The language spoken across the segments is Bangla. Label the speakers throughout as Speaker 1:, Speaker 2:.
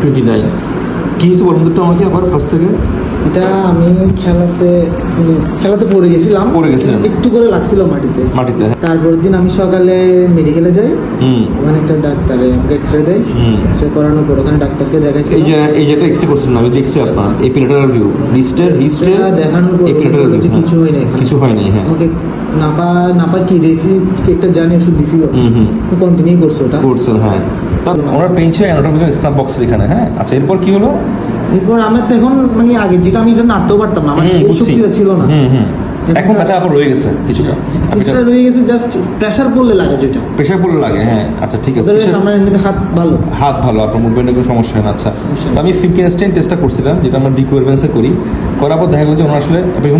Speaker 1: টোয়েন্টি নাইন কী হিসেবে বলুন তো আমাকে আবার ফার্স্ট থেকে?
Speaker 2: এটা আমি খেলাতে খেলাতে পড়ে গেছিলাম।
Speaker 1: পড়ে গেছিলেন?
Speaker 2: একটু করে লাগছিল মাটিতে।
Speaker 1: মাটিতে। হ্যাঁ
Speaker 2: তারপর দিন আমি সকালে মেডিকেলে যাই।
Speaker 1: হুম।
Speaker 2: ওখানে একটা ডাক্তারে আমাকে এক্স রে দেয়।
Speaker 1: হুম।
Speaker 2: এক্স রে করানোর পর ওখানে ডাক্তারকে দেখাইছি
Speaker 1: এই যে এই যে একটা এক্সরে করছেন আমি দেখছি আপনার এপিলেটার ভিউ রিস্টের রিস্টের
Speaker 2: দেখানোর পর
Speaker 1: এপিলেটার
Speaker 2: বলল কিছু হয় নাই
Speaker 1: কিছু হয়নি হ্যাঁ।
Speaker 2: আমাকে নাপা নাপা কি রেসি একটা জানি ওষুধ দিছিল।
Speaker 1: হুম হুম।
Speaker 2: কন্টিনিউ করছে ওটা।
Speaker 1: করছেন হ্যাঁ। তার ওনার পেন ছিল অ্যানাটমিক্যাল স্নাপ বক্সের এখানে হ্যাঁ? আচ্ছা এরপর কি হলো?
Speaker 2: এরপর আমার তো এখন মানে আগে যেটা আমি এটা নাড়তেও পারতাম না আমার এই। শক্তিটা ছিল না।
Speaker 1: এখন ব্যথা আবার রয়ে গেছে কিছুটা।
Speaker 2: কিছুটা রয়ে গেছে জাস্ট প্রেসার পড়লে লাগে যেটা।
Speaker 1: প্রেশার পড়লে লাগে হ্যাঁ। আচ্ছা ঠিক আছে।
Speaker 2: আমার এমনিতে হাত ভালো।
Speaker 1: হাত ভালো আপনার মুভমেন্টের কোনো সমস্যা হয় না। আচ্ছা। তো আমি ফিফটিন টেস্টটা করছিলাম যেটা আমরা ডিকোয়ারভেন্সে করি। করার পর দেখা গেল যে ওনার আসলে আপনি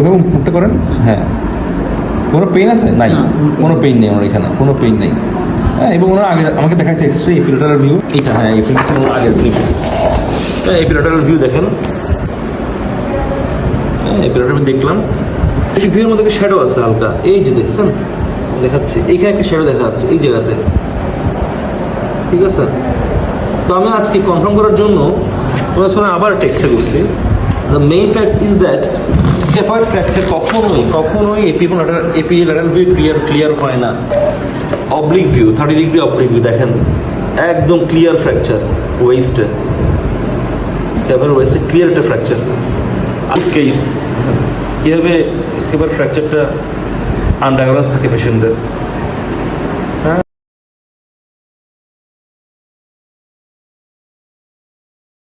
Speaker 1: ওভাবে মুখটা করেন। হ্যাঁ। কোনো পেইন আছে? নাই।
Speaker 2: কোনো
Speaker 1: পেইন নেই। ওনার এখানে। কোনো পেইন নেই। হ্যাঁ এবং ওনার আগে আমাকে দেখাচ্ছে এক্সট্রা এপিলেটার ভিউ এটা হ্যাঁ এপিলেটার ওনার আগের ভিউ হ্যাঁ এপিলেটার ভিউ দেখেন। হ্যাঁ এপিলেটার দেখলাম। ভিউর মধ্যে একটা শ্যাডো আছে হালকা। এই যে দেখছেন, দেখাচ্ছে। এইখানে একটা শ্যাডো দেখা যাচ্ছে, এই জায়গাতে। ঠিক আছে? তো আমি আজকে কনফার্ম করার জন্য ওনার সঙ্গে আবার টেক্সটে করছি। The main fact is that scaphoid fracture কখনোই কখনোই এপি এবং AP lateral view clear clear হয় না। Oblique view thirty degree oblique view দেখেন, একদম ক্লিয়ার ফ্র্যাকচার ওয়েস্টে স্কেবার ওয়েস্টে ক্লিয়ার একটা ফ্র্যাকচার আর কেস কীভাবে স্কেবার ফ্র্যাকচারটা আন্ডারগ্রাস থাকে পেশেন্টদের